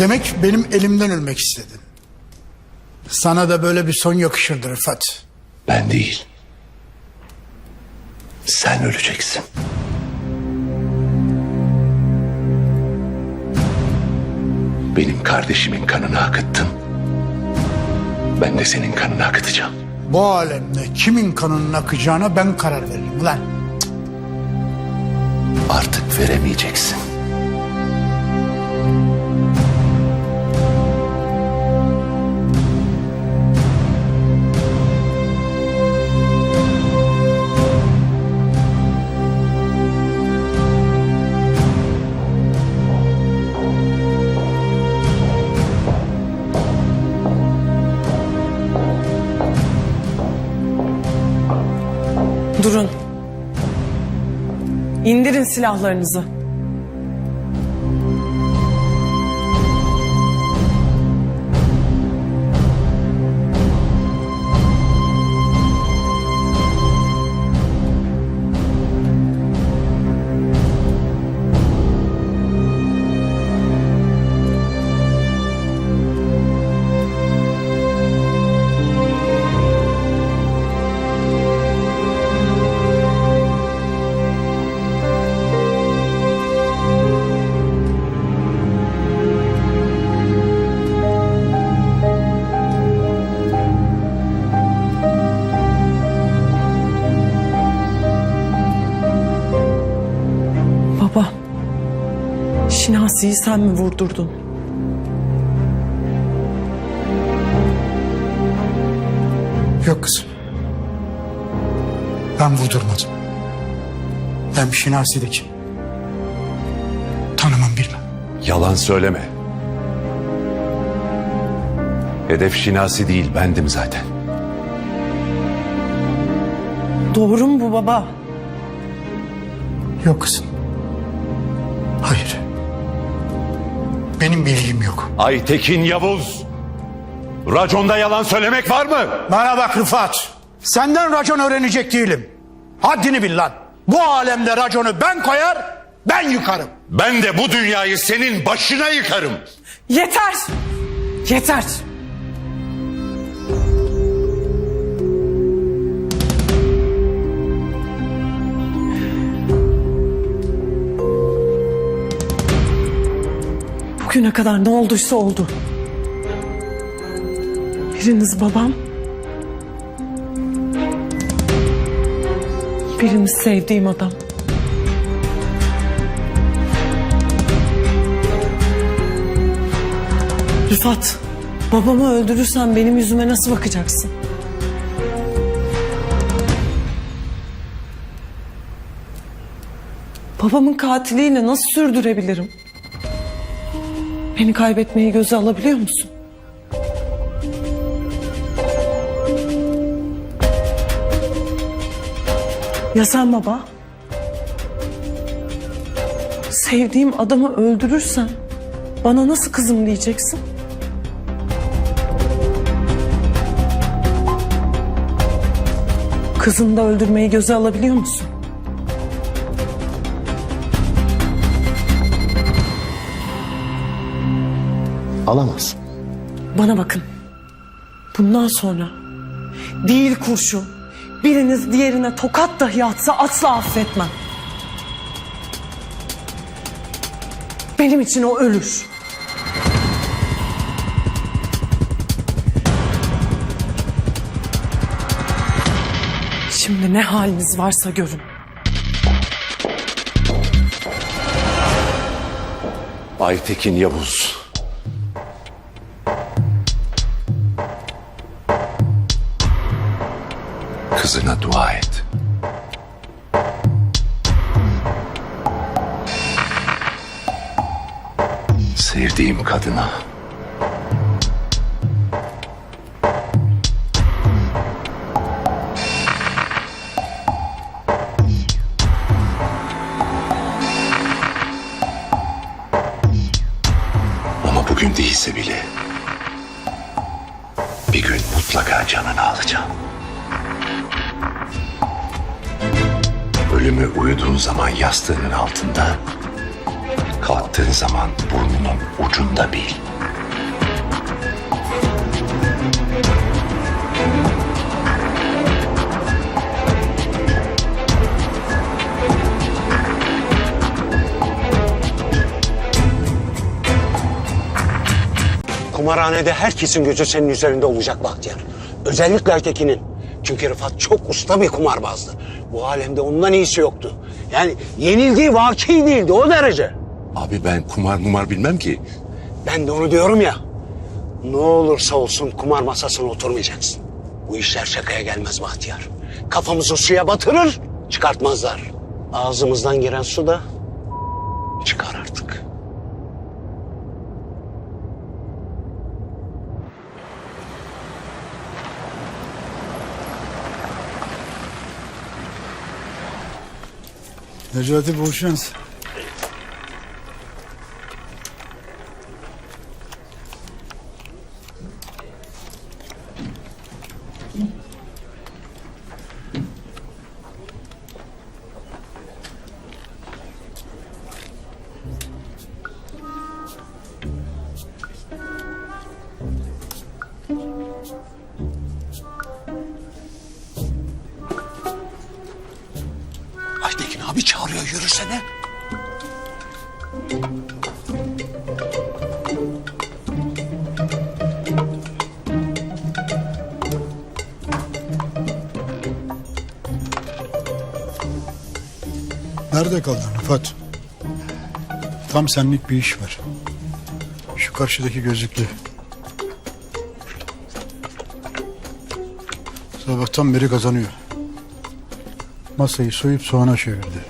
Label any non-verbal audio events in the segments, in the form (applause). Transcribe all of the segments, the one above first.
Demek benim elimden ölmek istedin. Sana da böyle bir son yakışırdı Rıfat. Ben değil. Sen öleceksin. Benim kardeşimin kanını akıttın. Ben de senin kanını akıtacağım. Bu alemde kimin kanının akacağına ben karar veririm ulan. Artık veremeyeceksin. Silahlarınızı. Baba. Şinasi'yi sen mi vurdurdun? Yok kızım. Ben vurdurmadım. Ben Şinasi de kim? Tanımam bilmem. Yalan söyleme. Hedef Şinasi değil bendim zaten. Doğru mu bu baba? Yok kızım. Benim bilgim yok. Aytekin Yavuz. Raconda yalan söylemek var mı? Bana bak Rıfat. Senden racon öğrenecek değilim. Haddini bil lan. Bu alemde raconu ben koyar, ben yıkarım. Ben de bu dünyayı senin başına yıkarım. Yeter! Yeter! Bugüne kadar ne olduysa oldu. Biriniz babam, biriniz sevdiğim adam. Rıfat, babamı öldürürsen benim yüzüme nasıl bakacaksın? Babamın katiliyle nasıl sürdürebilirim? Beni kaybetmeyi göze alabiliyor musun? Ya sen baba? Sevdiğim adamı öldürürsen bana nasıl kızım diyeceksin? Kızını da öldürmeyi göze alabiliyor musun? Alamaz. Bana bakın. Bundan sonra değil kurşun, biriniz diğerine tokat dahi atsa asla affetmem. Benim için o ölür. Şimdi ne haliniz varsa görün. Aytekin Yavuz. Kızına dua et. Sevdiğim kadına. Ama bugün değilse bile bir gün mutlaka canını alacağım. Ölümü uyuduğun zaman yastığının altında Kalktığın zaman burnunun ucunda bil. Kumarhanede herkesin gözü senin üzerinde olacak Bahtiyar. Özellikle Aytekin'in. Çünkü Rıfat çok usta bir kumarbazdı. Bu alemde ondan iyisi yoktu. Yani yenildiği vaki değildi o derece. Abi ben kumar mumar bilmem ki. Ben de onu diyorum ya. Ne olursa olsun kumar masasına oturmayacaksın. Bu işler şakaya gelmez Bahtiyar. Kafamızı suya batırır, çıkartmazlar. Ağzımızdan giren su da çıkar artık. Necati bol Nerede kaldın Rıfat? Tam senlik bir iş var. Şu karşıdaki gözlüklü. Sabahtan beri kazanıyor. Masayı soyup soğana çevirdi.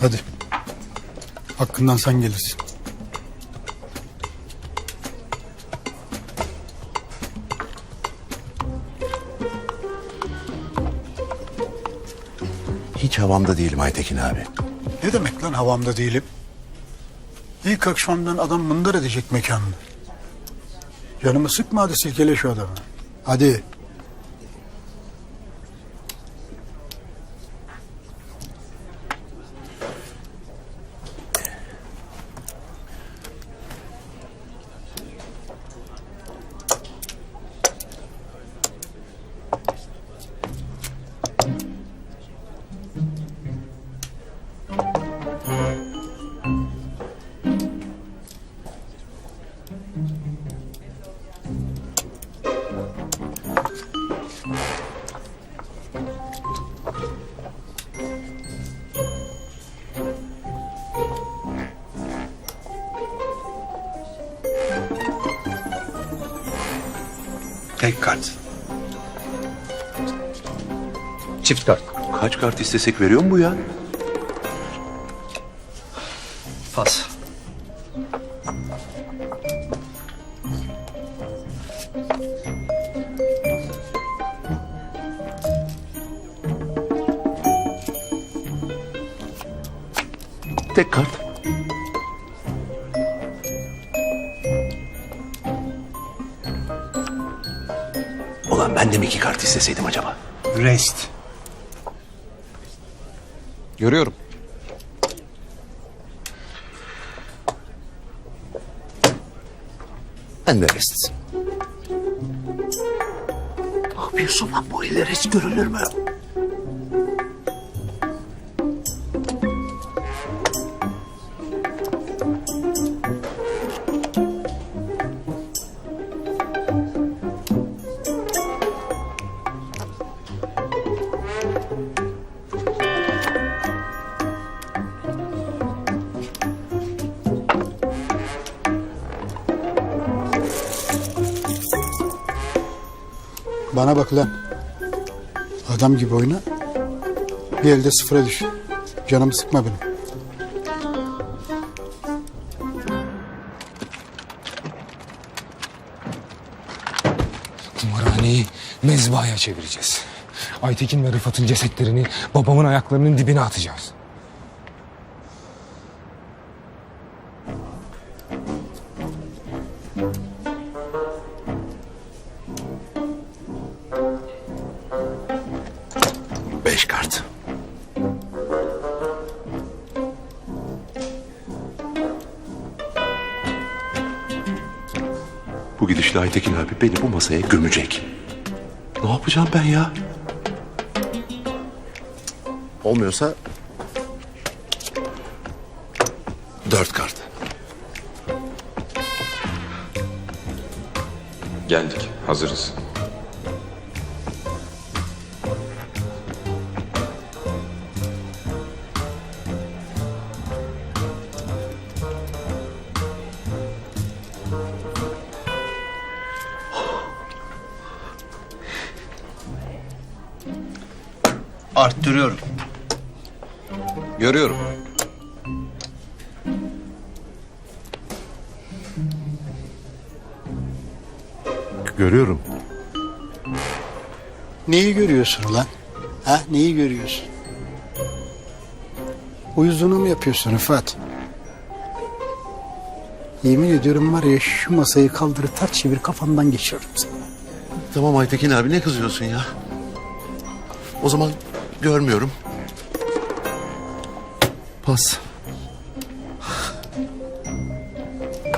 Hadi. Hakkından sen gelirsin. Havamda değilim Aytekin abi. Ne demek lan havamda değilim? İlk akşamdan adam mındar edecek mekanını. Canımı sıkma hadi silkele şu adamı. Hadi. Tek kart. Çift kart. Kaç kart istesek veriyor mu bu ya? Fas. Rest. Görüyorum. Ben de rest. Ne yapıyorsun lan bu eller hiç görülür mü? Bana bak lan. Adam gibi oyna. Bir elde sıfıra düş. Canımı sıkma benim. Kumarhaneyi mezbahaya çevireceğiz. Aytekin ve Rıfat'ın cesetlerini babamın ayaklarının dibine atacağız. Beş kart. Bu gidişle Aytekin abi beni bu masaya gömecek. Ne yapacağım ben ya? Olmuyorsa... Dört kart. Geldik. Hazırız. Arttırıyorum. Görüyorum. Görüyorum. Neyi görüyorsun lan? Ha neyi görüyorsun? Uyuzluğunu mu yapıyorsun Rıfat? Yemin ediyorum var ya şu masayı kaldırıp ters çevir kafandan geçiririm seni. Tamam Aytekin abi ne kızıyorsun ya? O zaman görmüyorum. Pas.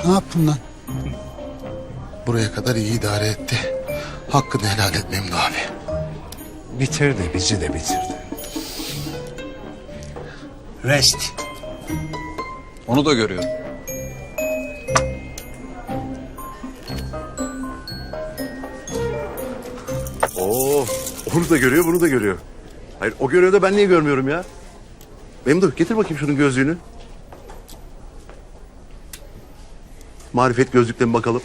Ne yaptın lan? Buraya kadar iyi idare etti. Hakkını helal et Memdu abi. Bitirdi bizi de bitirdi. Rest. Onu da görüyorum. Oo, onu da görüyor, bunu da görüyor. Hayır, o görüyor da ben niye görmüyorum ya? Memduh, getir bakayım şunun gözlüğünü. Marifet gözlükle mi bakalım?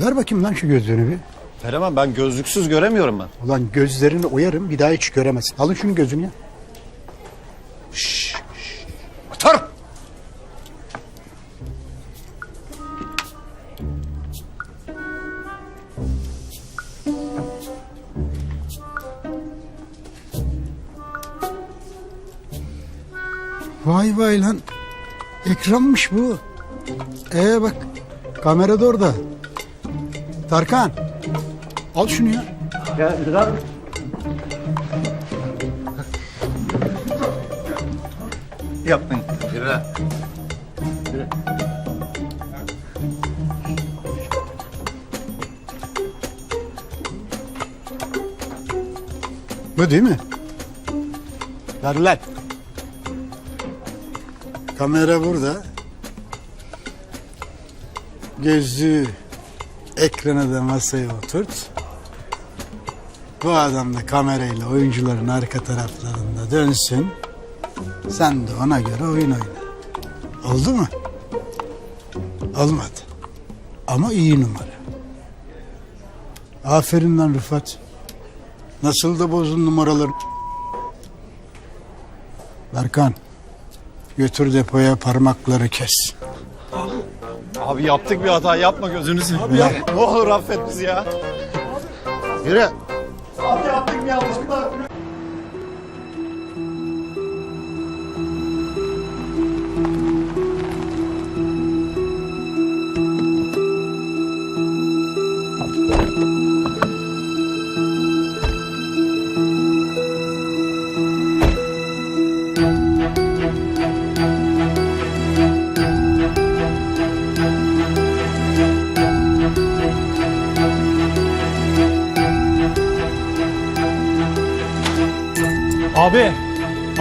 Ver bakayım lan şu gözlüğünü bir. Veremem ben gözlüksüz göremiyorum ben. Ulan gözlerini oyarım bir daha hiç göremezsin. Alın şunun gözünü ya. Vay lan. Ekranmış bu. Ee bak kamera da orada. Tarkan. Al şunu ya. Yapmayın. Bu değil mi? Ver lan. Kamera burada. Gözlüğü ekrana da masaya oturt. Bu adam da kamerayla oyuncuların arka taraflarında dönsün. Sen de ona göre oyun oyna. Oldu mu? Olmadı. Ama iyi numara. Aferin lan Rıfat. Nasıl da bozdun numaraları. Berkan. Götür depoya parmakları kes. Abi yaptık bir hata yapma gözünü seveyim. Ya. Ne olur affet bizi ya. Yürü.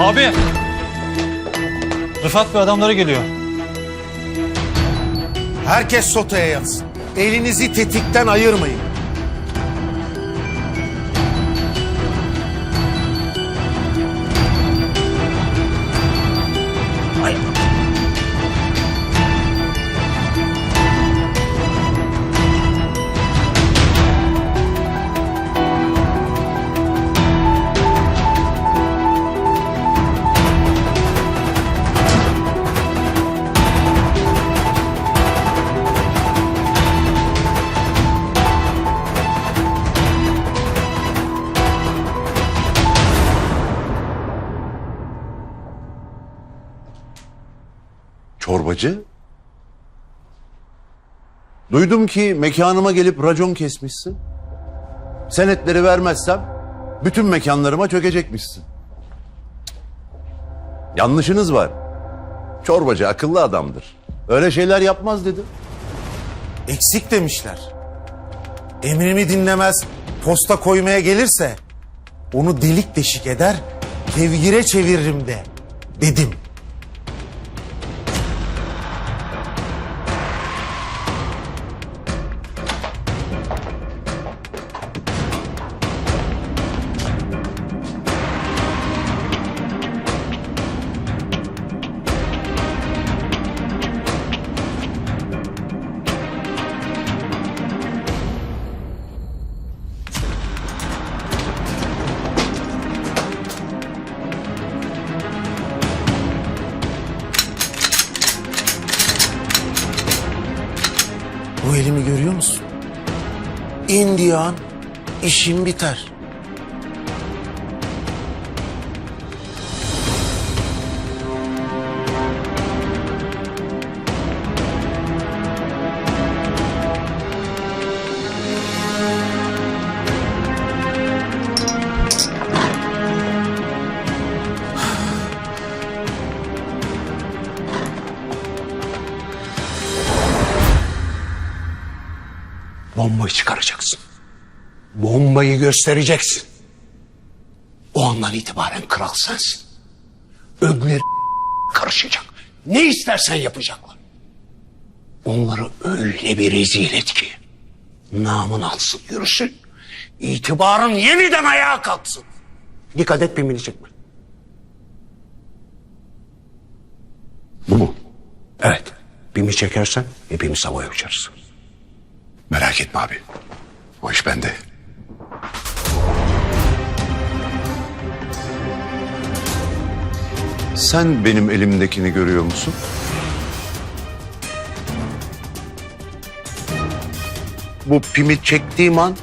Abi. Rıfat ve adamları geliyor. Herkes sotaya yatsın. Elinizi tetikten ayırmayın. Duydum ki mekanıma gelip racon kesmişsin. Senetleri vermezsem bütün mekanlarıma çökecekmişsin. Yanlışınız var. Çorbacı akıllı adamdır. Öyle şeyler yapmaz dedi. Eksik demişler. Emrimi dinlemez, posta koymaya gelirse onu delik deşik eder, kevgire çeviririm de dedim. İndiyan işim biter. Bombayı çıkaracaksın. Bombayı göstereceksin. O andan itibaren kral sensin. Öbürleri (laughs) karışacak. Ne istersen yapacaklar. Onları öyle bir rezil et ki namın alsın yürüsün. İtibarın yeniden ayağa kalksın. Dikkat et pimini çekme. Bu mu? Evet. Pimi çekersen hepimiz havaya uçarız. Merak etme abi. O iş bende. Sen benim elimdekini görüyor musun? Bu pimi çektiğim an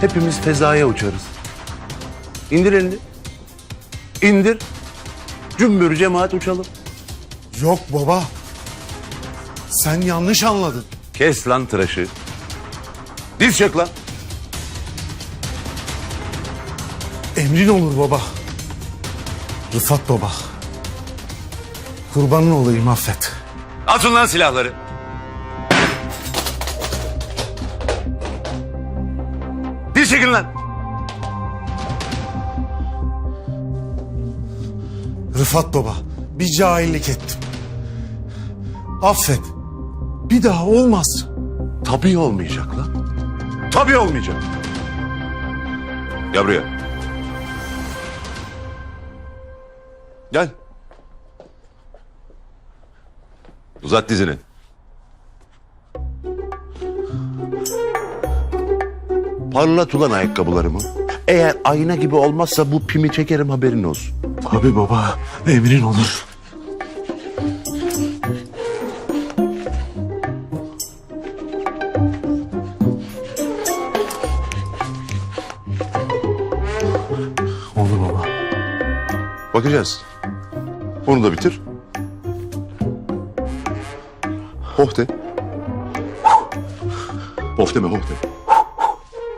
hepimiz fezaya uçarız. İndir elini. İndir. Cümbür cemaat uçalım. Yok baba. Sen yanlış anladın. Kes lan tıraşı. Diz çök lan. Emrin olur baba. Rıfat baba. Kurbanın olayım affet. Atın lan silahları. Diz çekin lan. Rıfat baba bir cahillik ettim. Affet. Bir daha olmaz. Tabii olmayacak lan. Tabii olmayacak. Gel buraya. Gel. Uzat dizini. Parlat ulan ayakkabılarımı. Eğer ayna gibi olmazsa bu pimi çekerim haberin olsun. Tabii baba emrin olur. Olur baba. Bakacağız. Bunu da bitir. Hoh de. Hoh deme hoh de.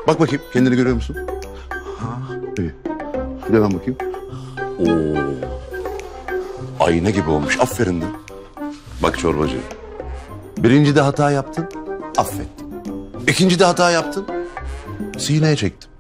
Bak bakayım kendini görüyor musun? İyi. Bir de ben bakayım. Oo. Ayna gibi olmuş. Aferin de. Bak çorbacı. Birinci de hata yaptın. Affettim. İkinci de hata yaptın. Sineye çektim.